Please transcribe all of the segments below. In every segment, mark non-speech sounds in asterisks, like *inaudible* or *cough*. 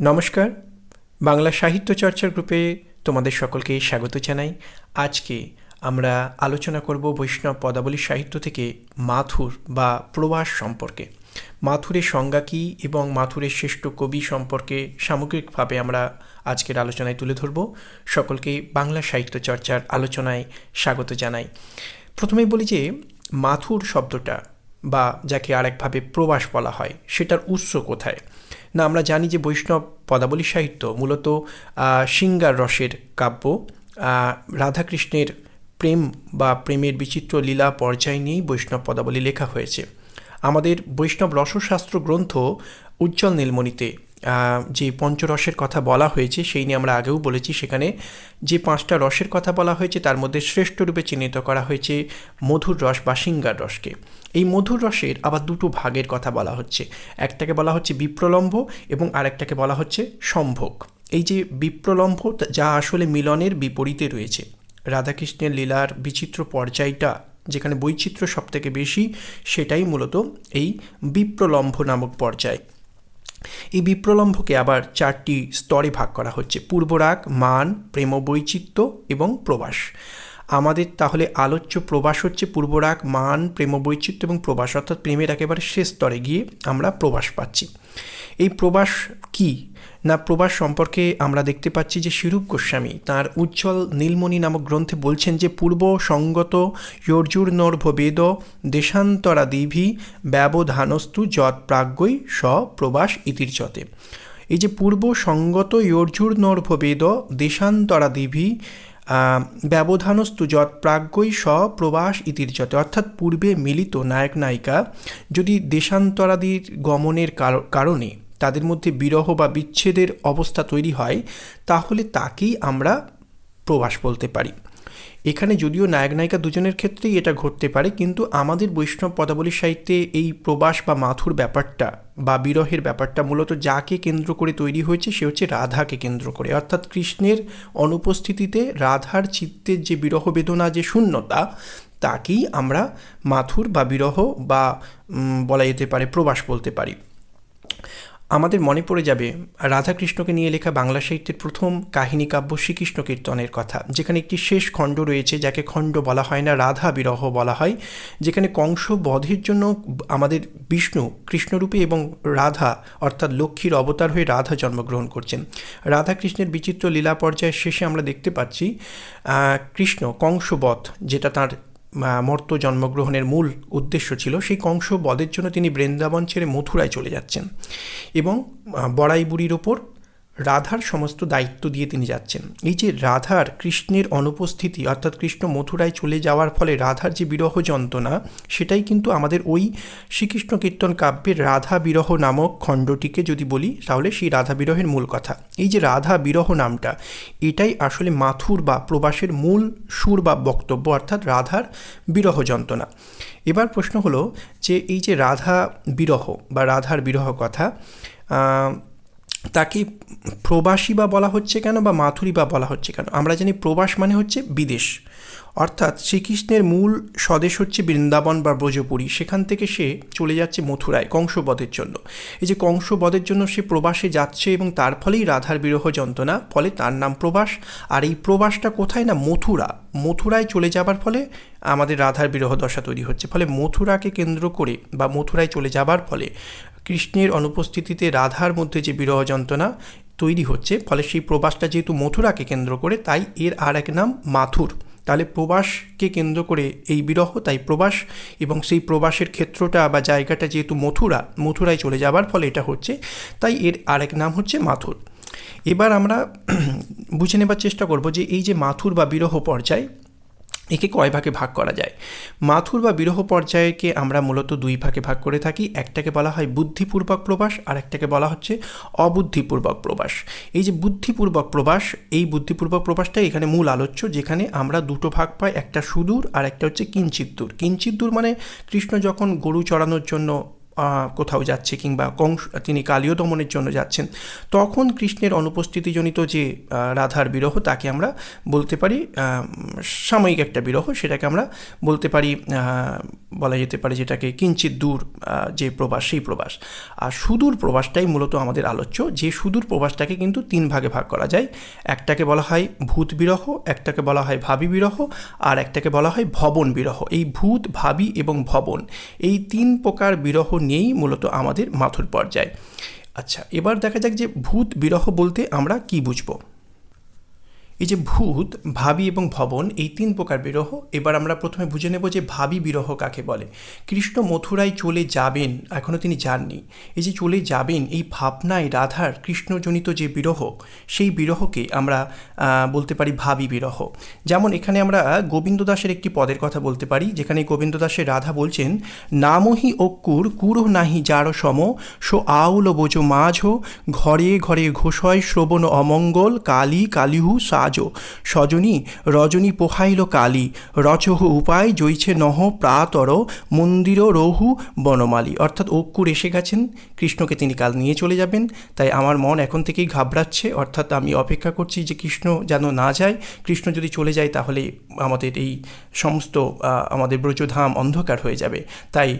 নমস্কার। বাংলা সাহিত্য চর্চার গ্রুপে তোমাদের সকলকে স্বাগত জানাই। আজকে আমরা আলোচনা করব বৈষ্ণব পদাবলী সাহিত্য থেকে মাথুর বা প্রবাস সম্পর্কে। মাথুরের সংজ্ঞা কী এবং মাথুরের শ্রেষ্ঠ কবি সম্পর্কে সামগ্রিকভাবে আমরা আজকের আলোচনায় তুলে ধরব। সকলকে বাংলা সাহিত্য চর্চার আলোচনায় স্বাগত জানাই। প্রথমেই বলি যে, মাথুর শব্দটা বা যাকে আরেকভাবে প্রবাস বলা হয়, সেটার উৎস কোথায়? না, আমরা জানি যে বৈষ্ণব পদাবলী সাহিত্য মূলত সিঙ্গার রসের কাব্য রাধাকৃষ্ণের প্রেম বা প্রেমের বিচিত্র লীলা পর্যায় নিয়েই বৈষ্ণব পদাবলী লেখা হয়েছে। আমাদের বৈষ্ণব রসশাস্ত্র গ্রন্থ উজ্জ্বল নীলমণিতে যে পঞ্চরসের কথা বলা হয়েছে, সেই নিয়ে আমরা আগেও বলেছি, সেখানে যে পাঁচটা রসের কথা বলা হয়েছে, তার মধ্যে শ্রেষ্ঠ রূপে চিহ্নিত করা হয়েছে মধুর রস বা সিঙ্গার রসকে। এই মধুর রসের আবার দুটো ভাগের কথা বলা হচ্ছে। একটাকে বলা হচ্ছে বিপ্রলম্ভ এবং আরেকটাকে বলা হচ্ছে সম্ভোগ। এই যে বিপ্রলম্ভ যা আসলে মিলনের বিপরীতে রয়েছে। রাধাকৃষ্ণের লীলার বিচিত্র পর্যায়টা, যেখানে বৈচিত্র্য সবথেকে বেশি, সেটাই মূলত এই বিপ্রলম্ভ নামক পর্যায়। এই বিপ্রলম্ভকে আবার চারটি স্তরে ভাগ করা হচ্ছে, পূর্বরাগ, মান প্রেম বৈচিত্র্য এবং প্রবাস। আমাদের তাহলে আলোচ্য প্রবাস হচ্ছে পূর্বরাগ, মান প্রেম বৈচিত্র্য এবং প্রবাস, অর্থাৎ প্রেমের একেবারে শেষ স্তরে গিয়ে আমরা প্রবাস পাচ্ছি। এই প্রবাস কি? না প্রবাস সম্পর্কে আমরা দেখতে পাচ্ছি যে শিরূপ গোস্বামী তার উজ্জ্বল নীলমণি নামক গ্রন্থে বলছেন যে পূর্ব সঙ্গত বেদ দেশান্তরা দিভি ব্যবধানস্তু যৎ প্রাজ্ঞই স প্রবাস ইতির্যতে এই যে পূর্ব সঙ্গত বেদ দেশান্তরা দিভি ব্যবধানস্তু যৎ প্রাজ্ঞই স প্রবাস ইতির্যতে অর্থাৎ পূর্বে মিলিত নায়ক নায়িকা যদি দেশান্তরাদির গমনের কার- কারণে তাদের মধ্যে বিরহ বা বিচ্ছেদের অবস্থা তৈরি হয়, তাহলে তাকেই আমরা প্রবাস বলতে পারি। এখানে যদিও নায়ক নায়িকা দুজনের ক্ষেত্রেই এটা ঘটতে পারে, কিন্তু আমাদের বৈষ্ণব পদাবলী সাহিত্যে এই প্রবাস বা মাথুর ব্যাপারটা বা বিরহের ব্যাপারটা মূলত যাকে কেন্দ্র করে তৈরি হয়েছে সে হচ্ছে রাধাকে কেন্দ্র করে। অর্থাৎ কৃষ্ণের অনুপস্থিতিতে রাধার চিত্তের যে বিরহ বেদনা, যে শূন্যতা, তাকেই আমরা মাথুর বা বিরহ বা বলা যেতে পারে প্রবাস বলতে পারি। আমাদের মনে পড়ে যাবে রাধাকৃষ্ণকে নিয়ে লেখা বাংলা সাহিত্যের প্রথম কাহিনী কাব্য শ্রীকৃষ্ণ কীর্তনের কথা, যেখানে একটি শেষ খণ্ড রয়েছে যাকে খণ্ড বলা হয় না, রাধা বিরহ বলা হয়, যেখানে কংস বধের জন্য আমাদের বিষ্ণু কৃষ্ণরূপে এবং রাধা অর্থাৎ লক্ষ্মীর অবতার হয়ে রাধা জন্মগ্রহণ করছেন। রাধাকৃষ্ণের বিচিত্র লীলা পর্যায়ের শেষে আমরা দেখতে পাচ্ছি কৃষ্ণ কংসবধ, যেটা তার মর্ত জন্মগ্রহণের মূল উদ্দেশ্য ছিল, সেই কংস বধের জন্য তিনি বৃন্দাবন ছেড়ে মথুরায় চলে যাচ্ছেন। এবং বড়াই বুড়ির ওপর রাধার সমস্ত দায়িত্ব দিয়ে তিনি যাচ্ছেন। এই যে রাধার কৃষ্ণের অনুপস্থিতি, অর্থাৎ কৃষ্ণ মথুরায় চলে যাওয়ার ফলে রাধার যে বিরহ যন্ত্রণা, সেটাই কিন্তু আমাদের ওই শ্রীকৃষ্ণ কীর্তন কাব্যের রাধা বিরহ নামক খণ্ডটিকে যদি বলি, তাহলে সেই রাধা বিরহের মূল কথা। এই যে রাধা বিরহ নামটা, এটাই আসলে মাথুর বা প্রবাসের মূল সুর বা বক্তব্য, অর্থাৎ রাধার বিরহ যন্ত্রণা। এবার প্রশ্ন হলো যে এই যে রাধা বিরহ বা রাধার বিরহ কথা তাকে প্রবাসী বা বলা হচ্ছে কেন বা মাথুরী বা বলা হচ্ছে কেন? আমরা জানি প্রবাস মানে হচ্ছে বিদেশ। অর্থাৎ শ্রীকৃষ্ণের মূল স্বদেশ হচ্ছে বৃন্দাবন বা ব্রজপুরী। সেখান থেকে সে চলে যাচ্ছে মথুরায় কংসবধের জন্য। এই যে কংসবধের জন্য সে প্রবাসে যাচ্ছে এবং তার ফলেই রাধার বিরহ যন্ত্রণা, ফলে তার নাম প্রবাস। আর এই প্রবাসটা কোথায় না মথুরা? মথুরায় চলে যাবার ফলে আমাদের রাধার বিরহ দশা তৈরি হচ্ছে। ফলে মথুরাকে কেন্দ্র করে বা মথুরায় চলে যাবার ফলে কৃষ্ণের অনুপস্থিতিতে রাধার মধ্যে যে বিরহ যন্ত্রণা তৈরি হচ্ছে, ফলে সেই প্রবাসটা যেহেতু মথুরাকে কেন্দ্র করে, তাই এর আর এক নাম মাথুর। তাহলে প্রবাসকে কেন্দ্র করে এই বিরহ, তাই প্রবাস, এবং সেই প্রবাসের ক্ষেত্রটা বা জায়গাটা যেহেতু মথুরা, মথুরায় চলে যাবার ফলে এটা হচ্ছে, তাই এর আরেক নাম হচ্ছে মাথুর। এবার আমরা *clears throat* বুঝে নেবার চেষ্টা করব যে এই যে মাথুর বা বিরহ পর্যায় একে কয় ভাগে ভাগ করা যায়? মাথুর বা বিরহ পর্যায়কে আমরা মূলত দুই ভাগে ভাগ করে থাকি। একটাকে বলা হয় বুদ্ধিপূর্বক প্রবাস আর একটাকে বলা হচ্ছে অবুদ্ধিপূর্বক প্রবাস। এই যে বুদ্ধিপূর্বক প্রবাস, এই বুদ্ধিপূর্বক প্রবাসটাই এখানে মূল আলোচ্য, যেখানে আমরা দুটো ভাগ পাই, একটা সুদূর আর একটা হচ্ছে কিঞ্চিত দূর কিঞ্চিত দূর মানে কৃষ্ণ যখন গরু চড়ানোর জন্য কোথাও যাচ্ছে কিংবা কংস তিনি কালীয় দমনের জন্য যাচ্ছেন, তখন কৃষ্ণের অনুপস্থিতিজনিত যে রাধার বিরহ তাকে আমরা বলতে পারি সাময়িক একটা বিরহ। সেটাকে আমরা বলতে পারি বলা যেতে পারে যেটাকে কিঞ্চিত দূর যে প্রবাস, সেই প্রবাস। আর সুদূর প্রবাসটাই মূলত আমাদের আলোচ্য। যে সুদূর প্রবাসটাকে কিন্তু তিন ভাগে ভাগ করা যায়। একটাকে বলা হয় ভূত বিরহ, একটাকে বলা হয় ভাবি বিরহ, আর একটাকে বলা হয় ভবন বিরহ। এই ভূত, ভাবি এবং ভবন, এই তিন প্রকার বিরহ নিয়েই মূলত আমাদের মাথুর পর্যায়। আচ্ছা এবার দেখা যাক যে ভূত বিরহ বলতে আমরা কি বুঝব? এই যে ভূত, ভাবি এবং ভবন, এই তিন প্রকার বিরহ, এবার আমরা প্রথমে বুঝে নেব যে ভাবি বিরহ কাকে বলে। কৃষ্ণ মথুরায় চলে যাবেন এখনও তিনি যাননি। এই যে চলে যাবেন, এই ভাবনায় রাধার কৃষ্ণজনিত যে বিরহ, সেই বিরহকে আমরা বলতে পারি ভাবি বিরহ। যেমন এখানে আমরা গোবিন্দ দাসের একটি পদের কথা বলতে পারি, যেখানে গোবিন্দ দাসের রাধা বলছেন, নামহি অক্কুর কুরো নাহি যার সম, সো আউল বোঝো মাঝো, ঘরে ঘরে ঘোষয় শ্রবণ অমঙ্গল, কালী কালিহু সাজ সজনী, রজনী পোহাইল কালী, রচহ উপায় জইছে নহ প্রাতর, মন্দির রহু বনমালী। অর্থাৎ অক্কুর এসে গেছেন, কৃষ্ণকে তিনি কাল নিয়ে চলে যাবেন। তাই আমার মন এখন থেকেই ঘাবড়াচ্ছে, অর্থাৎ আমি অপেক্ষা করছি যে কৃষ্ণ যেন না যায়। কৃষ্ণ যদি চলে যায় তাহলে আমাদের এই সমস্ত আমাদের ব্রজধাম অন্ধকার হয়ে যাবে। তাই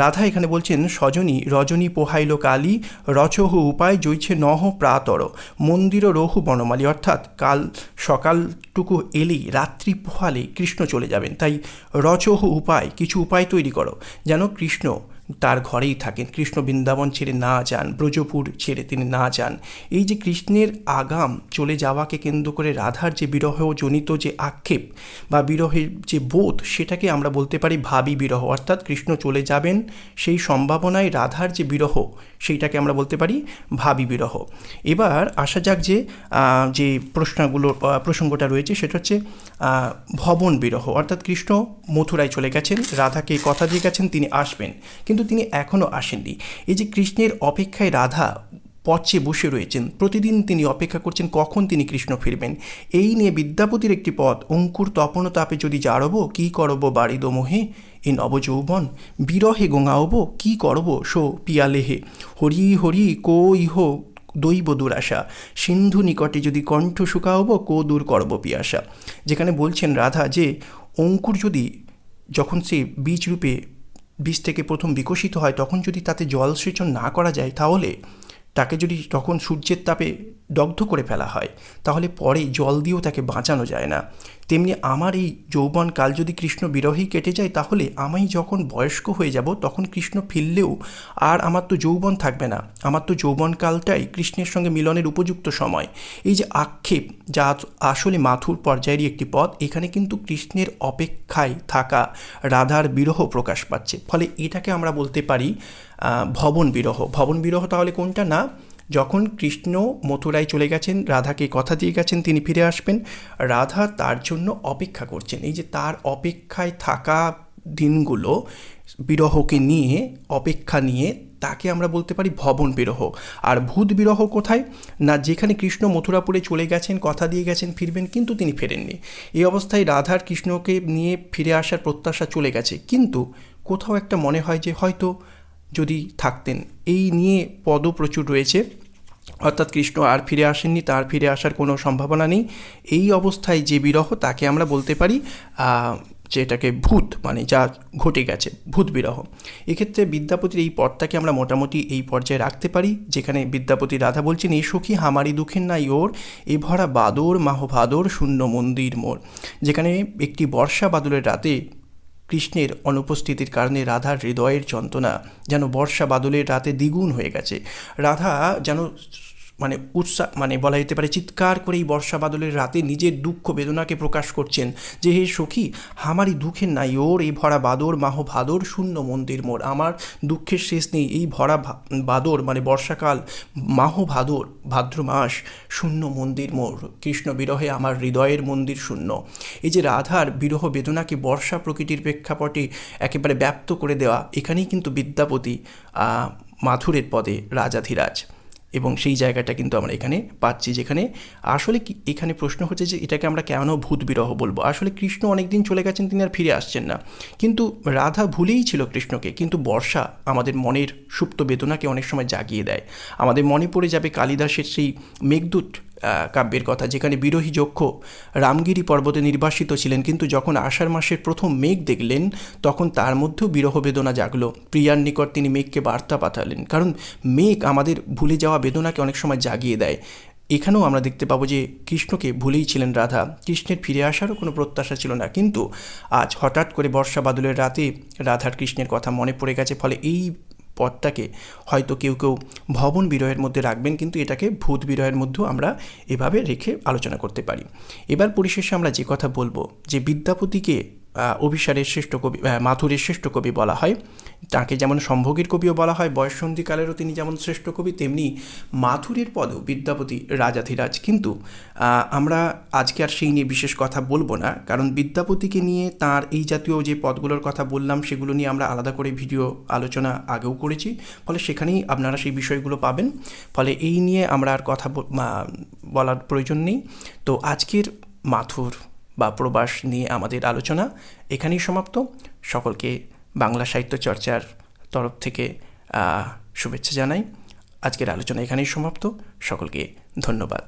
রাধা এখানে বলছেন, সজনী, রজনী পোহাইল কালী, রচহ উপায় জইছে নহ প্রাতর, মন্দির রহু বনমালী। অর্থাৎ কাল সকালটুকু এলেই রাত্রি পোহালে কৃষ্ণ চলে যাবেন। তাই রচহ উপায়, কিছু উপায় তৈরি করো। যেন কৃষ্ণ তার ঘরেই থাকেন। কৃষ্ণ বৃন্দাবন ছেড়ে না যান, ব্রজপুর ছেড়ে তিনি না যান। এই যে কৃষ্ণের আগাম চলে যাওয়াকে কেন্দ্র করে রাধার যে বিরহ জনিত যে আক্ষেপ বা বিরহের যে বোধ, সেটাকে আমরা বলতে পারি ভাবি বিরহ। অর্থাৎ কৃষ্ণ চলে যাবেন, সেই সম্ভাবনায় রাধার যে বিরহ, সেইটাকে আমরা বলতে পারি ভাবি বিরহ। এবার আসা যাক যে যে প্রশ্নগুলো প্রসঙ্গটা রয়েছে, সেটা হচ্ছে ভবন বিরহ। অর্থাৎ কৃষ্ণ মথুরায় চলে গেছেন, রাধাকে কথা দিয়ে গেছেন, তিনি আসবেন। কিন্তু তিনি এখনও আসেননি। এই যে কৃষ্ণের অপেক্ষায় রাধা পথে বসে রয়েছেন, প্রতিদিন তিনি অপেক্ষা করছেন কখন তিনি কৃষ্ণ ফিরবেন? এই নিয়ে বিদ্যাপতির একটি পদ অঙ্কুর তপন তাপে যদি জারব, কি করব বাড়িদ মোহে এ নবযৌবন, বিরহে গোঙাওব, কি করব সো পিয়ালেহে? হরি হরি কো ইহ দৈব দুরাশা, সিন্ধু নিকটে যদি কণ্ঠ শুকাওব, কো দূর করব পিয়াসা? যেখানে বলছেন রাধা যে, অঙ্কুর যদি যখন সে বীজ রূপে বীজ থেকে প্রথম বিকশিত হয়, তখন যদি তাতে জলসেচন না করা যায়, তাহলে তাকে যদি তখন সূর্যের তাপে দগ্ধ করে ফেলা হয়। তাহলে পরে জল দিয়েও তাকে বাঁচানো যায় না। তেমনি আমার এই যৌবন কাল যদি কৃষ্ণ বিরহেই কেটে যায়, তাহলে আমি যখন বয়স্ক হয়ে যাব, তখন কৃষ্ণ ফিরলেও আর আমার তো যৌবন থাকবে না। আমার তো যৌবনকালটাই কৃষ্ণের সঙ্গে মিলনের উপযুক্ত সময়। এই যে আক্ষেপ, যা আসলে মাথুর পর্যায়েরই একটি পথ, এখানে কিন্তু কৃষ্ণের অপেক্ষায় থাকা রাধার বিরহ প্রকাশ পাচ্ছে। ফলে এটাকে আমরা বলতে পারি ভবন বিরহ। ভবন বিরহ তাহলে কোনটা? না যখন কৃষ্ণ মথুরায় চলে গেছেন, রাধাকে কথা দিয়ে গেছেন, তিনি ফিরে আসবেন। রাধা তার জন্য অপেক্ষা করছেন। এই যে তার অপেক্ষায় থাকা দিনগুলো, বিরহকে নিয়ে, অপেক্ষা নিয়ে, তাকে আমরা বলতে পারি ভবন বিরহ। আর ভূত বিরহ কোথায়? না, যেখানে কৃষ্ণ মথুরাপুরে চলে গেছেন, কথা দিয়ে গেছেন, ফিরবেন, কিন্তু তিনি ফেরেননি। এই অবস্থায় রাধার কৃষ্ণকে নিয়ে ফিরে আসার প্রত্যাশা চলে গেছে। কিন্তু কোথাও একটা মনে হয় যে হয়তো যদি থাকতেন। এই নিয়ে পদও প্রচুর রয়েছে। অর্থাৎ কৃষ্ণ আর ফিরে আসেননি তার ফিরে আসার কোনো সম্ভাবনা নেই। এই অবস্থায় যে বিরহ তাকে আমরা বলতে পারি আহ, যেটাকে ভূত মানে যা ঘটে গেছে ভূত বিরহ। এক্ষেত্রে বিদ্যাপতির এই পদটাকে আমরা মোটামুটি এই পর্যায়ে রাখতে পারি যেখানে বিদ্যাপতি রাধা বলছেন এই সখী হামারি দুঃখের নাই ওর এ ভরা বাদর মাহ ভাদর শূন্য মন্দির মোর। যেখানে একটি বর্ষা বাদলের রাতে কৃষ্ণের অনুপস্থিতির কারণে রাধার হৃদয়ের যন্ত্রণা যেন বর্ষা বাদলের রাতে দ্বিগুণ হয়ে গেছে। রাধা যেন মানে উৎসাহ মানে বলা যেতে পারে চিৎকার করে এই বর্ষা বাদলের রাতে নিজের দুঃখ বেদনাকে প্রকাশ করছেন যে, হে সখী, আমারই দুঃখের নাই, ওর এই ভরা বাদর, মাহ ভাদর শূন্য মন্দির মোর আমার দুঃখের শেষ নেই, এই ভরা বাদর মানে বর্ষাকাল, মাহ ভাদর, ভাদ্র মাস শূন্য মন্দির মোর কৃষ্ণ বিরহে আমার হৃদয়ের মন্দির শূন্য। এই যে রাধার বিরহ বেদনাকে বর্ষা প্রকৃতির প্রেক্ষাপটে একেবারে ব্যপ্ত করে দেওয়া, এখানেই কিন্তু বিদ্যাপতি মাথুরের পদে রাজাধিরাজ। এবং সেই জায়গাটা কিন্তু আমরা এখানে পাচ্ছি, যেখানে আসলে কি, এখানে প্রশ্ন হচ্ছে যে এটাকে আমরা কেন ভূত বিরহ বলব? আসলে কৃষ্ণ অনেক দিন চলে গেছেন, তিনি আর ফিরে আসছেন না। কিন্তু রাধা ভুলেই ছিল কৃষ্ণকে, কিন্তু বর্ষা আমাদের মনের সুপ্ত বেদনাকে অনেক সময় জাগিয়ে দেয়। আমাদের মনে পড়ে যাবে কালিদাসের সেই মেঘদূত কাব্যের কথা, যেখানে বিরোহী যক্ষ রামগিরি পর্বতে নির্বাসিত ছিলেন, কিন্তু যখন আষাঢ় মাসের প্রথম মেঘ দেখলেন, তখন তার মধ্যেও বিরহ বেদনা জাগলো। প্রিয়ার নিকট তিনি মেঘকে বার্তা পাঠালেন, কারণ মেঘ আমাদের ভুলে যাওয়া বেদনাকে অনেক সময় জাগিয়ে দেয়। এখানেও আমরা দেখতে পাবো যে কৃষ্ণকে ভুলেই ছিলেন রাধা। কৃষ্ণের ফিরে আসারও কোনো প্রত্যাশা ছিল না, কিন্তু আজ হঠাৎ করে বর্ষা বাদলের রাতে রাধার কৃষ্ণের কথা মনে পড়ে গেছে, ফলে এই পথটাকে হয়তো কেউ কেউ ভবন বিরহের মধ্যে রাখবেন, কিন্তু এটাকে ভূত বিরহের মধ্যেও আমরা এভাবে রেখে আলোচনা করতে পারি। এবার পরিশেষে আমরা যে কথা বলব, যে বিদ্যাপতিকে অভিসারের শ্রেষ্ঠ কবি মাথুরের শ্রেষ্ঠ কবি বলা হয়। তাকে যেমন সম্ভোগের কবিও বলা হয়, বয়ঃসন্ধিকালেরও তিনি যেমন শ্রেষ্ঠ কবি, তেমনি মাথুরের পদেও বিদ্যাপতি রাজাধিরাজ। কিন্তু আমরা আজকে আর সেই নিয়ে বিশেষ কথা বলব না, কারণ বিদ্যাপতিকে নিয়ে তার এই জাতীয় যে পদগুলোর কথা বললাম, সেগুলো নিয়ে আমরা আলাদা করে ভিডিও আলোচনা আগেও করেছি। ফলে সেখানেই আপনারা সেই বিষয়গুলো পাবেন। ফলে এই নিয়ে আমরা আর কথা বলার প্রয়োজন নেই। তো আজকের মাথুর বা প্রবাস নিয়ে আমাদের আলোচনা এখানেই সমাপ্ত। সকলকে বাংলা সাহিত্য চর্চার তরফ থেকে শুভেচ্ছা জানাই। আজকের আলোচনা এখানেই সমাপ্ত। সকলকে ধন্যবাদ।